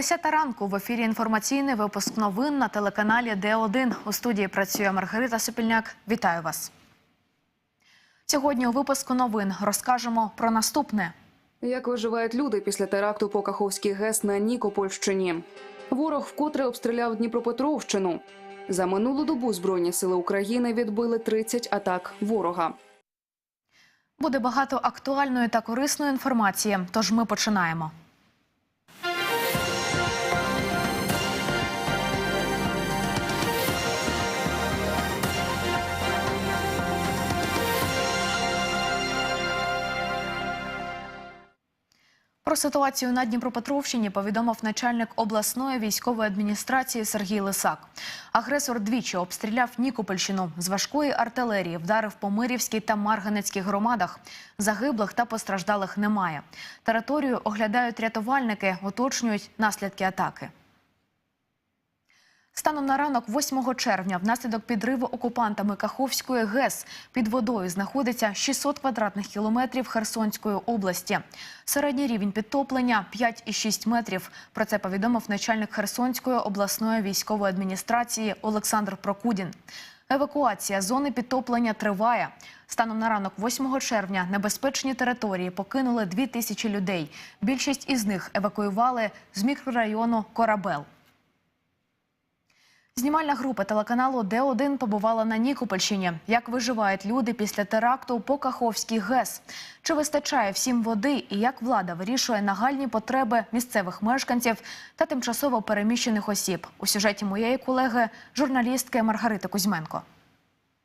Десята ранку в ефірі інформаційний випуск новин на телеканалі Д1. У студії працює Маргарита Сопільняк. Вітаю вас. Сьогодні у випуску новин розкажемо про наступне. Як виживають люди після теракту по Каховській ГЕС на Нікопольщині? Ворог вкотре обстріляв Дніпропетровщину. За минулу добу Збройні сили України відбили 30 атак ворога. Буде багато актуальної та корисної інформації. Тож ми починаємо. Про ситуацію на Дніпропетровщині повідомив начальник обласної військової адміністрації Сергій Лисак. Агресор двічі обстріляв Нікопольщину з важкої артилерії, вдарив по Мирівській та Марганецькій громадах. Загиблих та постраждалих немає. Територію оглядають рятувальники, уточнюють наслідки атаки. Станом на ранок 8 червня внаслідок підриву окупантами Каховської ГЕС під водою знаходиться 600 квадратних кілометрів Херсонської області. Середній рівень підтоплення 5,6 метрів. Про це повідомив начальник Херсонської обласної військової адміністрації Олександр Прокудін. Евакуація зони підтоплення триває. Станом на ранок 8 червня небезпечні території покинули 2 тисячі людей. Більшість із них евакуювали з мікрорайону Корабел. Знімальна група телеканалу Д1 побувала на Нікопольщині. Як виживають люди після теракту по Каховській ГЕС? Чи вистачає всім води і як влада вирішує нагальні потреби місцевих мешканців та тимчасово переміщених осіб? У сюжеті моєї колеги, журналістки Маргарити Кузьменко.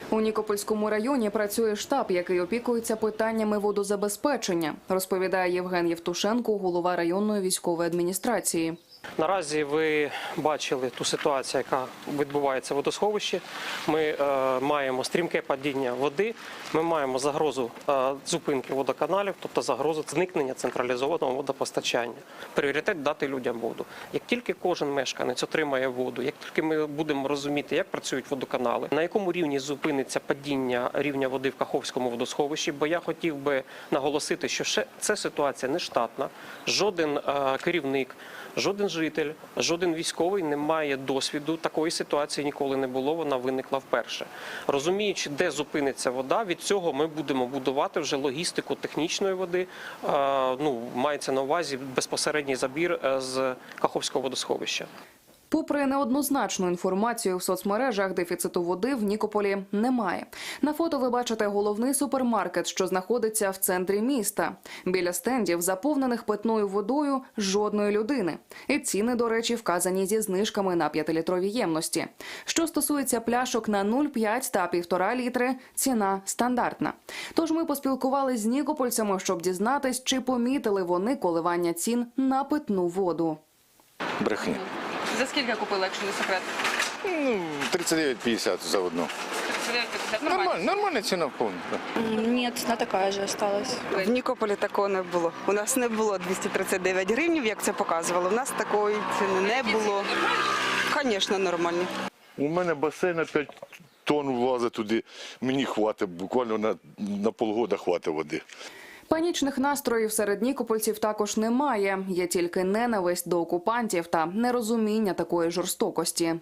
У Нікопольському районі працює штаб, який опікується питаннями водозабезпечення, розповідає Євген Євтушенко, голова районної військової адміністрації. Наразі ви бачили ту ситуацію, яка відбувається в водосховищі. Ми е, маємо стрімке падіння води, ми маємо загрозу е, зупинки водоканалів, тобто загрозу зникнення централізованого водопостачання. Пріоритет дати людям воду. Як тільки кожен мешканець отримає воду, як тільки ми будемо розуміти, як працюють водоканали, на якому рівні зупиниться падіння рівня води в Каховському водосховищі, бо я хотів би наголосити, що ще ця ситуація не штатна, жоден е, керівник. Жоден житель, жоден військовий не має досвіду. Такої ситуації ніколи не було. Вона виникла вперше. Розуміючи, де зупиниться вода, від цього ми будемо будувати вже логістику технічної води. Е, Ну мається на увазі безпосередній забір е, з Каховського водосховища. Попри неоднозначну інформацію в соцмережах, дефіциту води в Нікополі немає. На фото ви бачите головний супермаркет, що знаходиться в центрі міста. Біля стендів, заповнених питною водою, жодної людини. І ціни, до речі, вказані зі знижками на 5-літрові ємності. Що стосується пляшок на 0,5 та 1,5 літри, ціна стандартна. Тож ми поспілкувалися з нікопольцями, щоб дізнатись, чи помітили вони коливання цін на питну воду. Брехня. За скільки купили, якщо не секрет? Ну, 39,50 за одну. Нормально, нормальна ціна вповні. Нет, она такая же осталась. В Нікополі такого не було. У нас не було 239 гривнів, як це показувало. У нас такої ціни не було. Звісно, нормальні. У мене басейн на 5 тонн влазить туди. Мені хватить, буквально на, на полгода хватить води. Панічних настроїв серед нікопольців також немає. Є тільки ненависть до окупантів та нерозуміння такої жорстокості.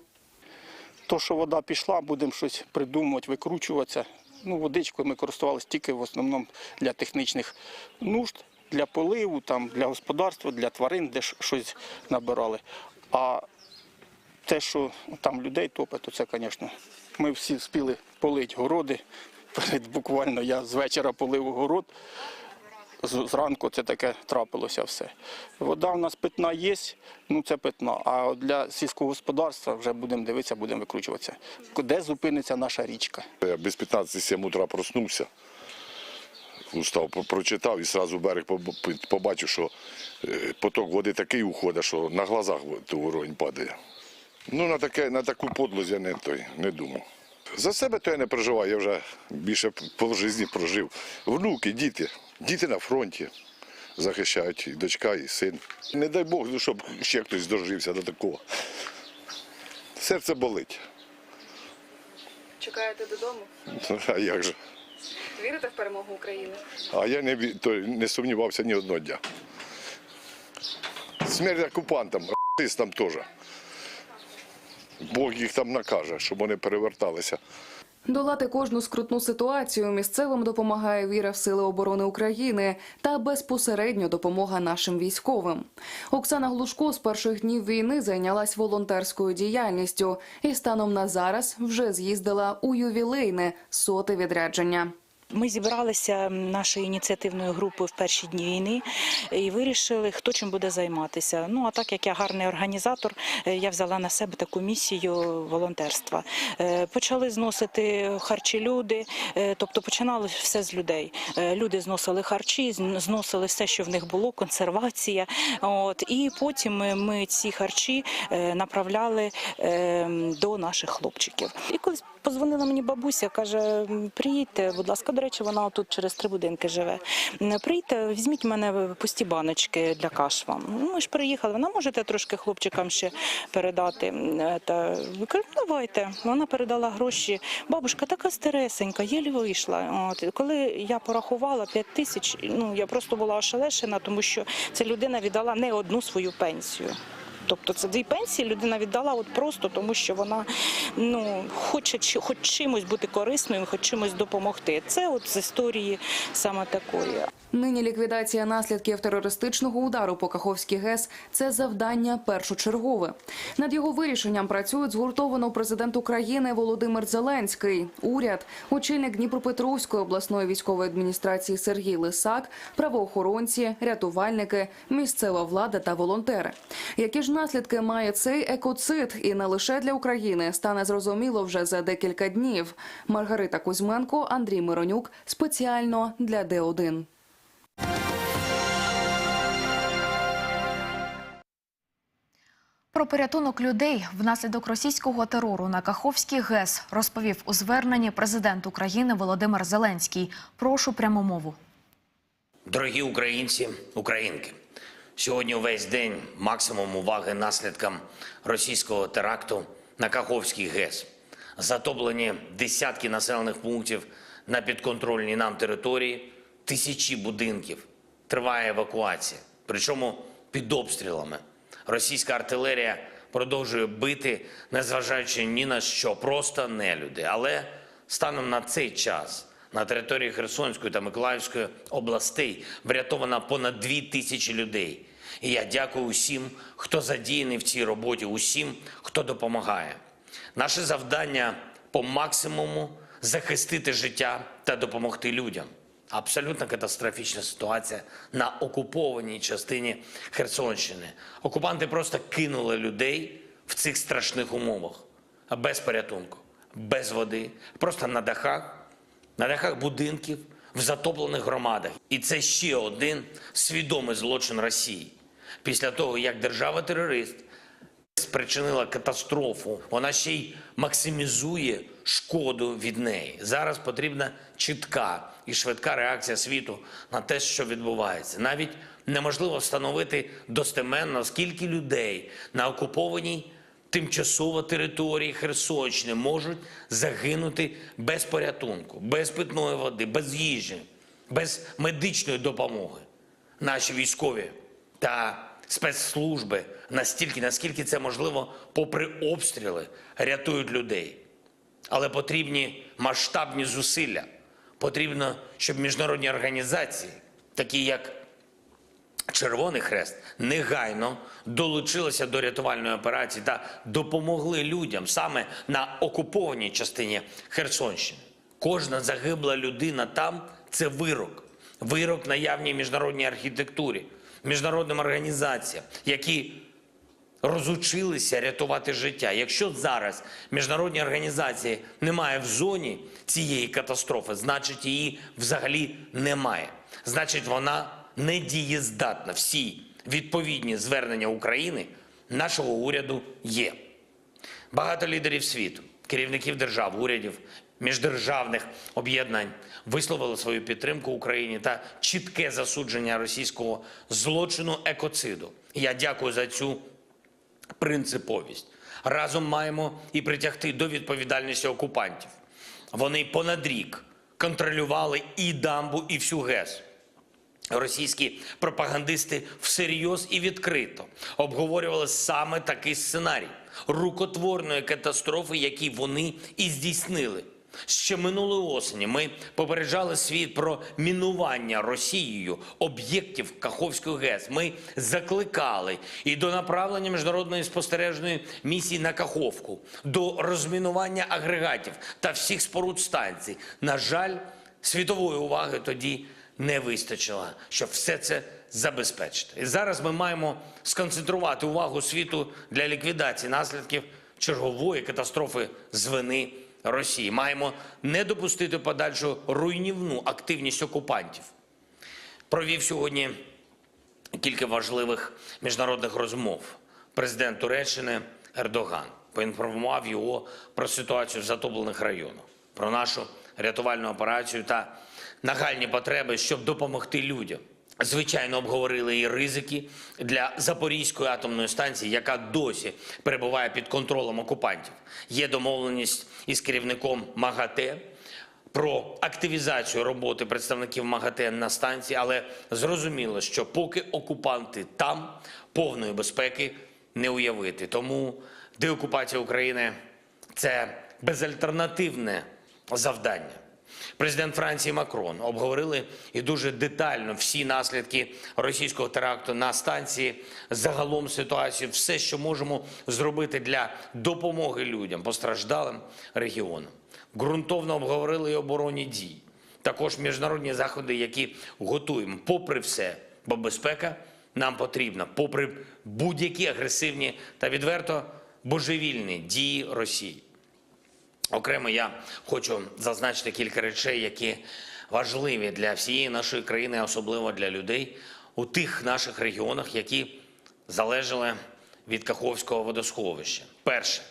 То, що вода пішла, будемо щось придумувати, викручуватися. Ну, водичкою ми користувалися тільки в основному для технічних нужд, для поливу, там, для господарства, для тварин, де щось набирали. А те, що там людей топить, то це, звісно, ми всі спіли полити городи. Перед буквально я з вечора полив город. Зранку це таке трапилося все. Вода в нас питна є, ну це питна. А для сільського господарства вже будемо дивитися, будемо викручуватися. Де зупиниться наша річка? Я без 15-7 утра проснувся. Устав, прочитав і одразу берег побачив, що е, поток води такий уходить, що на глазах уровень падає. Ну, на, таке, на таку подлость я не, той, не думав. За себе то я не переживаю, я вже більше полжизні прожив. Внуки, діти, діти на фронті захищають, і дочка, і син. Не дай Бог, ну, щоб ще хтось дожився до такого. Серце болить. Чекаєте додому? А як же? Вірите в перемогу України? А я не, ві- то, не сумнівався ні одного дня. Смерть окупантам. там теж. Бог їх там накаже, щоб вони переверталися. Долати кожну скрутну ситуацію місцевим допомагає віра в сили оборони України та безпосередньо допомога нашим військовим. Оксана Глушко з перших днів війни зайнялась волонтерською діяльністю і станом на зараз вже з'їздила у ювілейне соте відрядження. Ми зібралися нашою ініціативною групою в перші дні війни і вирішили, хто чим буде займатися. Ну а так як я гарний організатор, е, я взяла на себе таку місію волонтерства. Е, Почали зносити харчі люди, е, тобто починали все з людей. Люди зносили харчі, зносили все, що в них було, консервація. От і потім ми, ці харчі направляли е, до наших хлопчиків. І колись позвонила мені бабуся, каже: приїдьте, будь ласка, до речі, вона тут через три будинки живе. М, візьміть в мене пусті баночки для каш вам. Ми ж приїхали. Вона можете трошки хлопчикам ще передати. Е, Та «Ну, давайте. Вона передала гроші. Бабушка така старесенька, єлі вийшла. От коли я порахувала 5 тисяч, ну я просто була ошелешена, тому що ця людина віддала не одну свою пенсію. Тобто це дві пенсії людина віддала от просто тому, що вона ну хоче хоч чимось бути корисною, хоч чимось допомогти. Це от з історії саме такої. Нині ліквідація наслідків терористичного удару по Каховській ГЕС це завдання першочергове. Над його вирішенням працюють згуртовано президент України Володимир Зеленський, уряд, очільник Дніпропетровської обласної військової адміністрації Сергій Лисак, правоохоронці, рятувальники, місцева влада та волонтери. Які ж наслідки має цей екоцид, і не лише для України, стане зрозуміло вже за декілька днів. Маргарита Кузьменко, Андрій Миронюк спеціально для Д1. Про порятунок людей внаслідок російського терору на Каховський ГЕС розповів у зверненні президент України Володимир Зеленський. Прошу пряму мову. Дорогі українці, українки, сьогодні увесь день максимум уваги наслідкам російського теракту на Каховський ГЕС. Затоплені десятки населених пунктів на підконтрольній нам території, тисячі будинків. Триває евакуація, причому під обстрілами. Російська артилерія продовжує бити, незважаючи ні на що, просто нелюди. Але станом на цей час на території Херсонської та Миколаївської областей врятовано понад дві тисячі людей. І я дякую усім, хто задіяний в цій роботі, усім, хто допомагає. Наше завдання по максимуму захистити життя та допомогти людям. Абсолютно катастрофічна ситуація на окупованій частині Херсонщини. Окупанти просто кинули людей в цих страшних умовах без порятунку, без води, просто на дахах, на дахах будинків, в затоплених громадах. І це ще один свідомий злочин Росії. Після того, як держава-терорист спричинила катастрофу, вона ще й максимізує шкоду від неї. Зараз потрібна чітка і швидка реакція світу на те, що відбувається. Навіть неможливо встановити достеменно, скільки людей на окупованій тимчасово території Херсонщини можуть загинути без порятунку, без питної води, без їжі, без медичної допомоги. Наші військові та спецслужби настільки, наскільки це можливо, попри обстріли, рятують людей. Але потрібні масштабні зусилля. Потрібно, щоб міжнародні організації, такі як Червоний Хрест, негайно долучилися до рятувальної операції та допомогли людям саме на окупованій частині Херсонщини. Кожна загибла людина там це вирок. Вирок наявній міжнародній архітектурі, міжнародним організаціям, які розучилися рятувати життя. Якщо зараз міжнародні організації немає в зоні цієї катастрофи, значить її взагалі немає. Значить, вона недієздатна. Всі відповідні звернення України нашого уряду є. Багато лідерів світу, керівників держав, урядів, міждержавних об'єднань висловили свою підтримку Україні та чітке засудження російського злочину екоциду. Я дякую за цю принциповість. Разом маємо і притягти до відповідальності окупантів. Вони понад рік контролювали і дамбу, і всю ГЕС. Російські пропагандисти всерйоз і відкрито обговорювали саме такий сценарій рукотворної катастрофи, який вони і здійснили. Ще минулої осені ми попереджали світ про мінування Росією об'єктів Каховської ГЕС. Ми закликали і до направлення міжнародної спостережної місії на Каховку, до розмінування агрегатів та всіх споруд станцій. На жаль, світової уваги тоді не вистачило, щоб все це забезпечити. І зараз ми маємо сконцентрувати увагу світу для ліквідації наслідків чергової катастрофи з вини Росії. Маємо не допустити подальшу руйнівну активність окупантів. Провів сьогодні кілька важливих міжнародних розмов. Президент Туреччини Ердоган поінформував його про ситуацію в затоплених районах, про нашу рятувальну операцію та нагальні потреби, щоб допомогти людям. Звичайно, обговорили і ризики для Запорізької атомної станції, яка досі перебуває під контролем окупантів. Є домовленість із керівником МАГАТЕ про активізацію роботи представників МАГАТЕ на станції, але зрозуміло, що поки окупанти там, повної безпеки не уявити. Тому деокупація України це безальтернативне завдання. Президент Франції Макрон обговорили і дуже детально всі наслідки російського теракту на станції, загалом ситуацію, все, що можемо зробити для допомоги людям, постраждалим регіонам. Ґрунтовно обговорили і оборонні дії, також міжнародні заходи, які готуємо, попри все, бо безпека нам потрібна, попри будь-які агресивні та відверто божевільні дії Росії. Окремо я хочу зазначити кілька речей, які важливі для всієї нашої країни, особливо для людей у тих наших регіонах, які залежали від Каховського водосховища. Перше.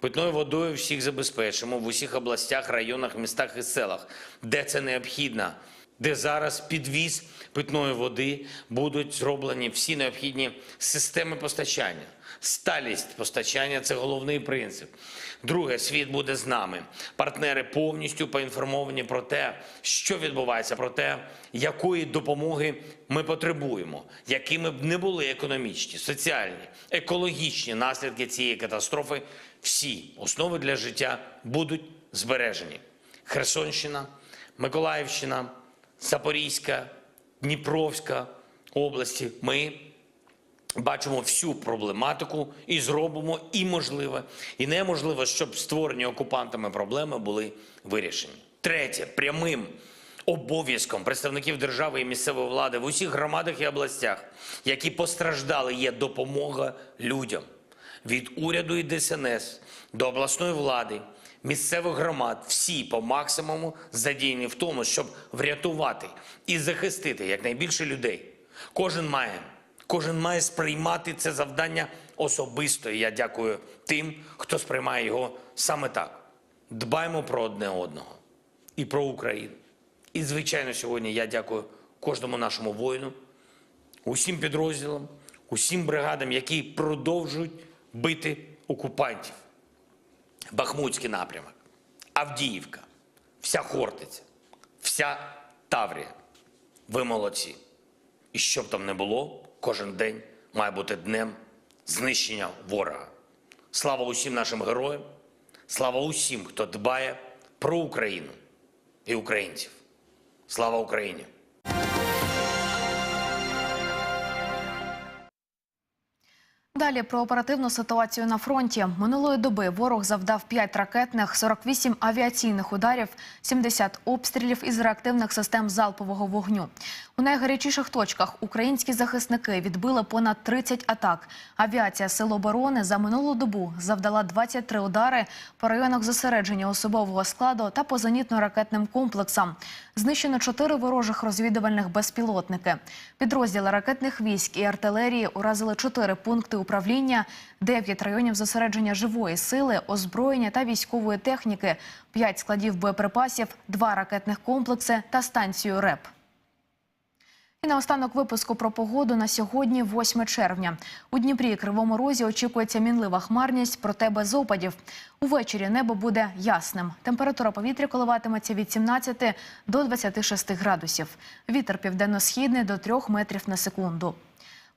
Питною водою всіх забезпечимо в усіх областях, районах, містах і селах, де це необхідно, де зараз підвіз питної води будуть зроблені всі необхідні системи постачання. Сталість постачання це головний принцип. Друге, світ буде з нами. Партнери повністю поінформовані про те, що відбувається, про те, якої допомоги ми потребуємо, якими б не були економічні, соціальні, екологічні наслідки цієї катастрофи. Всі основи для життя будуть збережені. Херсонщина, Миколаївщина, Запорізька, Дніпровська області. Ми бачимо всю проблематику і зробимо і можливе, і неможливе, щоб створені окупантами проблеми були вирішені. Третє, прямим обов'язком представників держави і місцевої влади в усіх громадах і областях, які постраждали, є допомога людям від уряду і ДСНС до обласної влади, місцевих громад, всі по максимуму задіяні в тому, щоб врятувати і захистити якнайбільше людей. Кожен має, кожен має сприймати це завдання особисто. І я дякую тим, хто сприймає його саме так. Дбаймо про одне одного і про Україну. І, звичайно, сьогодні я дякую кожному нашому воїну, усім підрозділам, усім бригадам, які продовжують бити окупантів. Бахмутський напрямок, Авдіївка, вся Хортиця, вся Таврія. Ви молодці. І що б там не було, кожен день має бути днем знищення ворога. Слава усім нашим героям, слава усім, хто дбає про Україну і українців. Слава Україні! Далі про оперативну ситуацію на фронті. Минулої доби ворог завдав 5 ракетних, 48 авіаційних ударів, 70 обстрілів із реактивних систем залпового вогню. У найгарячіших точках українські захисники відбили понад 30 атак. Авіація Сил оборони за минулу добу завдала 23 удари по районах зосередження особового складу та по зенітно-ракетним комплексам. Знищено 4 ворожих розвідувальних безпілотники. Підрозділи ракетних військ і артилерії уразили 4 пункти управління, 9 районів зосередження живої сили, озброєння та військової техніки, 5 складів боєприпасів, 2 ракетних комплекси та станцію РЕП. І наостанок випуску про погоду на сьогодні, 8 червня. У Дніпрі і Кривому Розі очікується мінлива хмарність, проте без опадів. Увечері небо буде ясним. Температура повітря коливатиметься від 17 до 26 градусів. Вітер південно-східний до 3 метрів на секунду.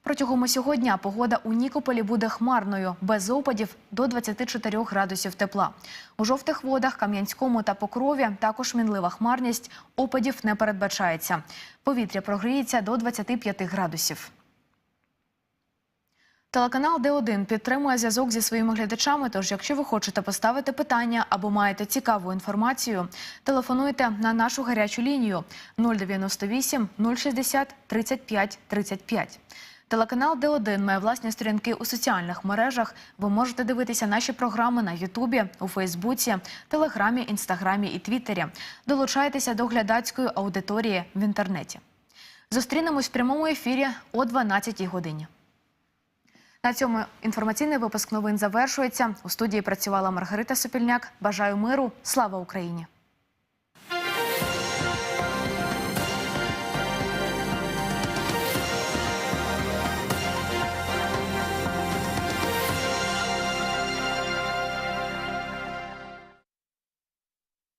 Протягом усього дня погода у Нікополі буде хмарною, без опадів до 24 градусів тепла. У жовтих водах, Кам'янському та Покрові також мінлива хмарність, опадів не передбачається. Повітря прогріється до 25 градусів. Телеканал Д1 підтримує зв'язок зі своїми глядачами. Тож, якщо ви хочете поставити питання або маєте цікаву інформацію, телефонуйте на нашу гарячу лінію 098 060 35 35. Телеканал Д1 має власні сторінки у соціальних мережах. Ви можете дивитися наші програми на Ютубі, у Фейсбуці, Телеграмі, Інстаграмі і Твіттері. Долучайтеся до глядацької аудиторії в інтернеті. Зустрінемось в прямому ефірі о 12 годині. На цьому інформаційний випуск новин завершується. У студії працювала Маргарита Сопільняк. Бажаю миру. Слава Україні!